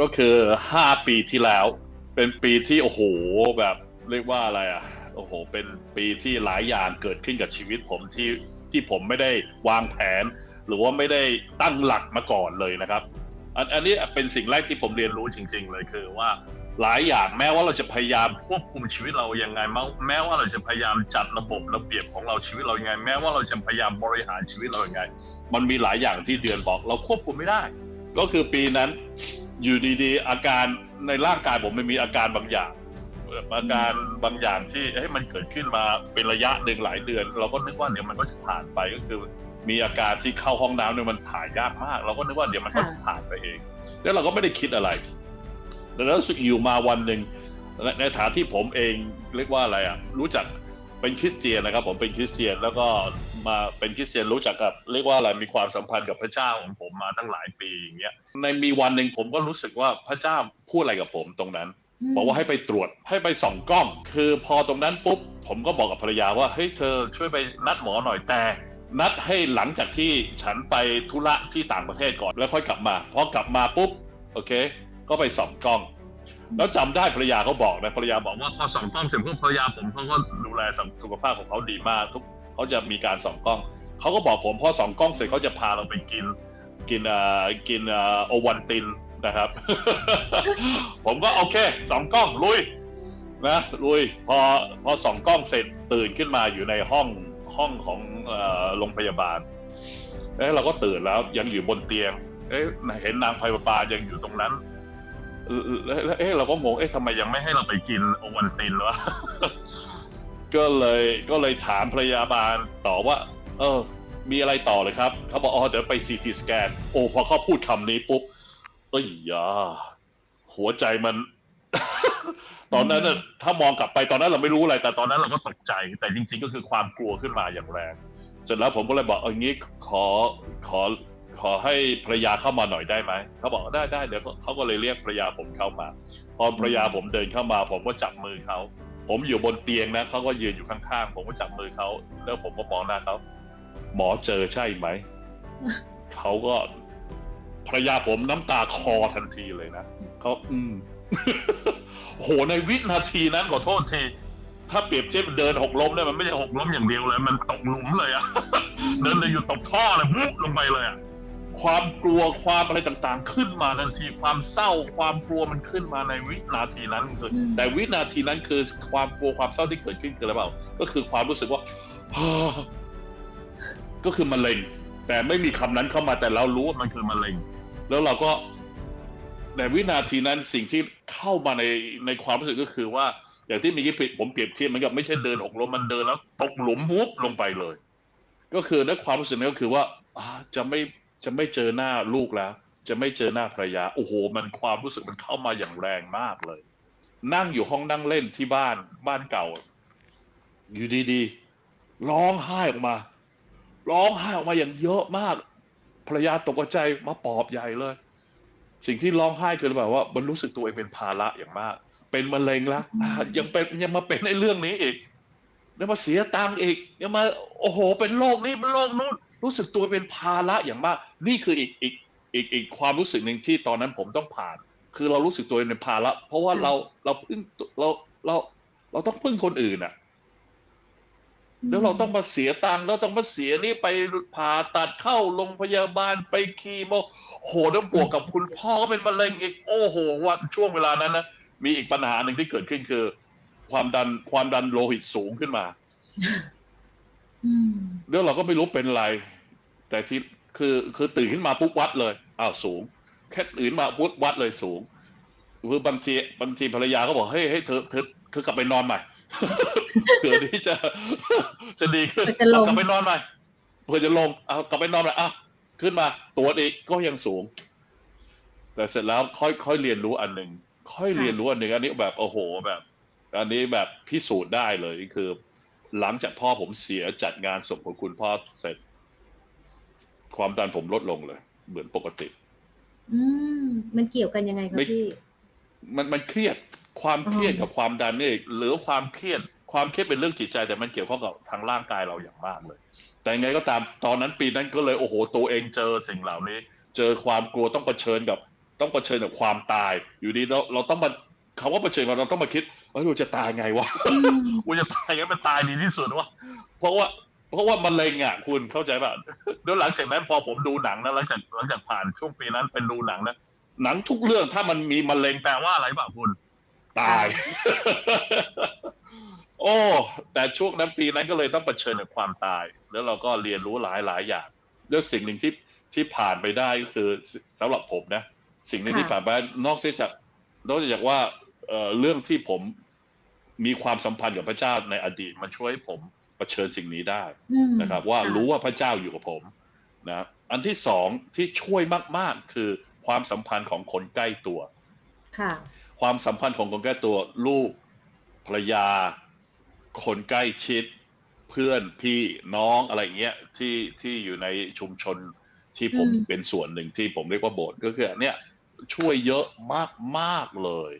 ก็คือห้าปีที่แล้ว เป็นปีที่โอ้โหแบบเรียกว่าอะไรอะโอ้โห เป็นปีที่หลายอย่างเกิดขึ้นกับชีวิตผมที่ที่ผมไม่ได้วางแผน หรือว่าไม่ได้ตั้งหลักมาก่อนเลยนะครับอันอันนี้เป็นสิ่งแรกที่ผมเรียนรู้จริง ๆ เลยคือว่าหลายอย่างแม้ว่าเราจะพยายามควบคุมชีวิตเรายังไง แม้ว่าเราจะพยายามจัดระบบระเบียบของเราชีวิตเรายังไง แม้ว่าเราจะพยายามบริหารชีวิตเรายังไง มันมีหลายอย่างที่เดือนบอกเราควบคุมไม่ได้ ก็คือปีนั้น อยู่ดีๆ อาการในร่างกายผมมันมีอาการบางอย่างอาการบางอย่างที่ให้มันเกิดขึ้นมาเป็นระยะหนึ่งหลายเดือน เราก็นึกว่าเดี๋ยวมันก็จะผ่านไปก็คือ มีอาการที่เข้าห้องน้ำเนี่ยมันถ่ายยากมาก เราก็นึกว่าเดี๋ยวมันก็จะผ่านไปเอง แล้วเราก็ไม่ได้คิดอะไรแต่แล้วสุดอยู่มาวันหนึ่งในฐานที่ผมเองเรียกว่าอะไรอะรู้จักเป็นคริสเตียนนะครับ ผมเป็นคริสเตียนแล้วก็ มาเป็นคริสเตียนรู้จักกับเรียกว่าอะไรมีความสัมพันธ์กับพระเจ้าของผมมาตั้งหลายปีอย่างเงี้ยในมีวันหนึ่งผมก็รู้สึกว่าพระเจ้าพูดอะไรกับผมตรงนั้น บอกว่าให้ไปตรวจให้ไปส่องกล้อง คือพอตรงนั้นปุ๊บผมก็บอกกับภรรยาว่าเฮ้ยเธอช่วยไปนัดหมอหน่อยแต่นัดให้หลังจากที่ฉันไปธุระที่ต่างประเทศก่อนแล้วค่อยกลับมาพอกลับมาปุ๊บโอเค ก็ไปส่องกล้อง แล้วจำได้ภรรยาเขาบอกนะภรรยาบอกว่าพอส่องกล้องเสร็จปุ๊บภรรยาผมเขาก็ดูแลสุขภาพของเขาดีมากทุก เขาจะมีการส่องกล้องเขาก็บอกผมพอส่องกล้องเสร็จเขาจะพาเราไปกินกินอ่ากินอ่าโอวันตินนะครับ ผมก็โอเคสองกล้องลุยนะลุยพอพอสองกล้องเสร็จตื่นขึ้นมาอยู่ในห้องห้องของโรงพยาบาลเอ๊ะเราก็ตื่นแล้วยังอยู่บนเตียง เอ๊ะเห็นนางพยาบาลยังอยู่ตรงนั้นแล้วแล้วเอ๊ะเราก็งงเอ๊ะทำไมยังไม่ให้เราไปกินโอวันตินวะ ก็เลยก็เลยถามพยาบาลต่อว่า เออ มีอะไรต่อเลยครับ เขาบอกอ๋อเดี๋ยวไปซีทีสแกนโอ้พอเขาพูดคำนี้ปุ๊บเอ้ยยาหัวใจมัน ตอนนั้นถ้ามองกลับไปตอนนั้นเราไม่รู้อะไร แต่ตอนนั้นเราก็ตกใจ แต่จริง ๆ ก็คือความกลัวขึ้นมาอย่างแรง เสร็จแล้วผมก็เลยบอกเอางี้ขอขอขอให้ภรรยาเข้ามาหน่อยได้ไหม เขาบอกได้ได้เดี๋ยวเขาก็เลยเรียกภรรยาผมเข้ามา พอภรรยาผมเดินเข้ามา ผมก็จับมือเขา ผมอยู่บนเตียงนะเขาก็ยืนอยู่ข้างๆ ผมก็จับมือเขาแล้วผมก็มองหน้าเขาหมอเจอใช่ไหมเขาก็ภรรยาผมน้ำตาคอทันทีเลยนะเขาอืมโหในวินาทีนั้นขอโทษที ถ้าเปรียบเทียบเดินหกล้มเนี่ยมันไม่ใช่หกล้มอย่างเดียวเลย มันตกหลุมเลยอะเดินเลยอยู่ตกท่อเลยวุบลงไปเลยอะ ความกลัวความอะไรต่างๆ ขึ้นมาทันที ความเศร้าความกลัวมันขึ้นมาในวินาทีนั้นคืออืมแต่วินาทีนั้นคือความกลัวความเศร้าที่เกิดขึ้นคืออะไรเปล่า ก็คือความรู้สึกว่าก็คือมะเร็ง แต่ไม่มีคำนั้นเข้ามาแต่เรารู้ว่ามันคือมะเร็ง แล้วเราก็ในวินาทีนั้นสิ่งที่เข้ามาในในความรู้สึกก็คือว่า อย่างที่เมีกี้ผมเปรียบเทียบเหมือนกับไม่ใช่เดินหกล้มมันเดินแล้วตกหลุมวุบลงไปเลย ก็คือในความรู้สึกนั้นก็คือว่าอ่าจะไม่ จะไม่เจอหน้าลูกแล้ว จะไม่เจอหน้าภรรยา โอ้โห มันความรู้สึกมันเข้ามาอย่างแรงมากเลย นั่งอยู่ห้องนั่งเล่นที่บ้านบ้านเก่า อยู่ดีๆร้องไห้ออกมา ร้องไห้ออกมาอย่างเยอะมากภรรยาตกใจมาปลอบใหญ่เลย สิ่งที่ร้องไห้คือแบบว่ามันรู้สึกตัวเองเป็นภาระอย่างมาก เป็นมะเร็งแล้วอะยังเป็นยังมาเป็นในเรื่องนี้อีกยังมาเสียตังค์อีกยังมาโอ้โห เป็นโรคนี้เป็นโรคนู้น รู้สึกตัวเป็นภาระอย่างมาก นี่คืออีกอีกอีกอีกความรู้สึกหนึ่งที่ตอนนั้นผมต้องผ่าน คือเรารู้สึกตัวเป็นภาระเพราะว่าเราเราพึ่งเราเราเราต้องพึ่งคนอื่นอะแล้วเราต้องมาเสียตังค์แล้วต้องมาเสียนี่ไปผ่าตัดเข้าโรงพยาบาลไปคีโมโหแล้วบวกกับคุณพ่อก็เป็นมะเร็งอีกโอ้โหวันช่วงเวลานั้นนะมีอีกปัญหาหนึ่งที่เกิดขึ้นคือ ความดันความดันโลหิตสูงขึ้นมา แล้วเราก็ไม่รู้เป็นไร แต่ที่คือคือตื่นขึ้นมาปุ๊บวัดเลยอ้าวสูง แค่ตื่นมาปุ๊บวัดเลยสูงคือบางทีบางทีภรรยาก็บอกเฮ้ยเฮ้ยเธอเธอเธอกลับไปนอนใหม่เผื่อที่จะจะดีขึ้นเผื่อจะลงเอากลับไปนอนใหม่เผื่อจะลงเอากลับไปนอนใหม่อะขึ้นมาตรวจอีกก็ยังสูง แต่เสร็จแล้วค่อยค่อยเรียนรู้อันหนึ่งค่อยเรียนรู้อันหนึ่งอันนี้แบบโอ้โหแบบ อันนี้แบบพิสูจน์ได้เลยคือ หลังจากพ่อผมเสียจัดงานศพของคุณพ่อเสร็จ ความดันผมลดลงเลย เหมือนปกติ อืมมันเกี่ยวกันยังไงคะไม่ พี่ มันมันเครียดความเครียดอ๋อกับความดันนี่หรือความเครียดความเครียดเป็นเรื่องจิตใจ แต่มันเกี่ยวข้องกับทางร่างกายเราอย่างมากเลย แต่ยังไงก็ตามตอนนั้นปีนั้นก็เลยโอ้โหตัวเองเจอสิ่งเหล่านี้ เจอความกลัวต้องเผชิญกับ ต้องเผชิญกับความตาย อยู่ดีเราเราต้องมาคำว่าเผชิญกับเราต้องมาคิด ว่าเราจะตายไงวะอืมกูจะตายไงมันตายดีที่สุดวะเพราะว่า เพราะว่ามะเร็งอะ คุณเข้าใจป่ะแล้วหลังจากนั้นพอผมดูหนังนะหลังจากหลังจากผ่านช่วงปีนั้นเป็นดูหนังนะหนังทุกเรื่องถ้ามันมีมะเร็งแปลว่าอะไรป่ะคุณ ตาย โอ้แต่ช่วงนั้นปีนั้นก็เลยต้องเผชิญกับความตาย แล้วเราก็เรียนรู้หลายหลายอย่างแล้วสิ่งหนึ่งที่ที่ผ่านไปได้ก็คือสำหรับผมนะ สิ่งหนึ่งที่ผ่านไปนอกจากนอกจากว่า เอ่อเรื่องที่ผมมีความสัมพันธ์กับพระเจ้าในอดีตมันช่วยให้ผมเผชิญสิ่งนี้ได้อืมนะครับ ว่าค่ะรู้ว่าพระเจ้าอยู่กับผมนะอันที่สองที่ช่วยมาก ๆ คือความสัมพันธ์ของคนใกล้ตัวค่ะความสัมพันธ์ของคนใกล้ตัวลูกภรรยา คนใกล้ชิด เพื่อนพี่น้องอะไรอย่างเงี้ยที่ที่อยู่ในชุมชนที่ผมอืมเป็นส่วนหนึ่งที่ผมเรียกว่าโบสถ์ก็คืออันเนี้ยช่วยเยอะมากมากๆเลย